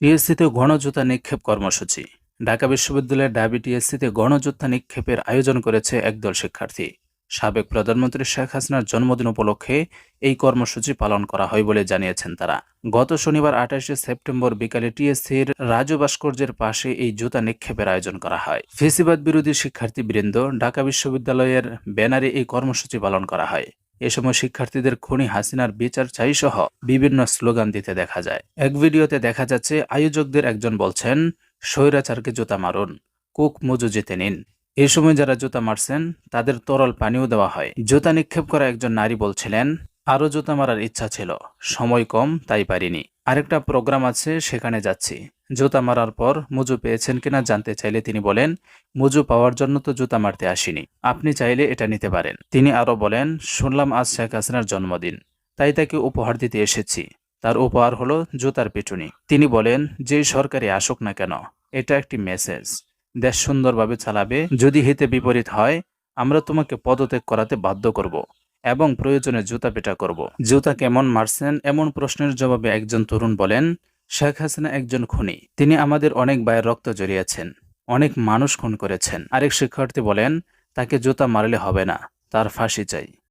টিএসসিতে গণজোতা নিক্ষেপ কর্মসূচি। ঢাকা বিশ্ববিদ্যালয়ের ডাবি টিএসসিতে গণযোদ্ধা নিক্ষেপের আয়োজন করেছে একদল শিক্ষার্থী। সাবেক প্রধানমন্ত্রী শেখ হাসিনার জন্মদিন উপলক্ষে এই কর্মসূচি পালন করা হয় বলে জানিয়েছেন তারা। গত শনিবার আঠাশে সেপ্টেম্বর বিকালে টিএসসির রাজু ভাস্কর্যের পাশে এই জুতা নিক্ষেপের আয়োজন করা হয়। ফেসিবাদ বিরোধী শিক্ষার্থীবৃন্দ ঢাকা বিশ্ববিদ্যালয়ের ব্যানারে এই কর্মসূচি পালন করা হয়। এ সময় শিক্ষার্থীদের খুনি হাসিনার বিচার চাই সহ বিভিন্ন স্লোগান দিতে দেখা যায়। এক ভিডিওতে দেখা যাচ্ছে আয়োজকদের একজন বলছেন, স্বৈরাচারকে জুতা মারুন, কুক মজু জিতে নিন। এ সময় যারা জুতা মারছেন, তাদের তরল পানিও দেওয়া হয়। জুতা নিক্ষেপ করা একজন নারী বলছিলেন আরও জুতা মারার ইচ্ছা ছিল, সময় কম, তাই পারিনি। আরেকটা প্রোগ্রাম আছে, সেখানে যাচ্ছি। জুতা মারার পর মুজু পেয়েছেন কিনা জানতে চাইলে তিনি বলেন, মুজু পাওয়ার জন্য তো জুতা মারতে আসিনি। আপনি চাইলে এটা নিতে পারেন। তিনি আরও বলেন, শুনলাম আজ শেখ হাসিনার জন্মদিন, তাই তাকে উপহার দিতে এসেছি। তার উপহার হলো জুতার পিটুনি। তিনি বলেন যেই সরকারি আসুক না কেন, এটা একটি মেসেজ। দেশ সুন্দরভাবে চালাবে, যদি হিতে বিপরীত হয়, আমরা তোমাকে পদত্যাগ করাতে বাধ্য করব। এবং প্রয়োজনে জুতা পেটা করব। জুতা কেমন মারছেন এমন প্রশ্নের জবাবে একজন তরুণ বলেন, শেখ হাসিনা একজন খুনি। তিনি আমাদের অনেক বায়ের রক্ত জড়িয়েছেন, অনেক মানুষ খুন করেছেন। আরেক শিক্ষার্থী বলেন, তাকে জুতা মারলে হবে না, তার ফাঁসি চাই।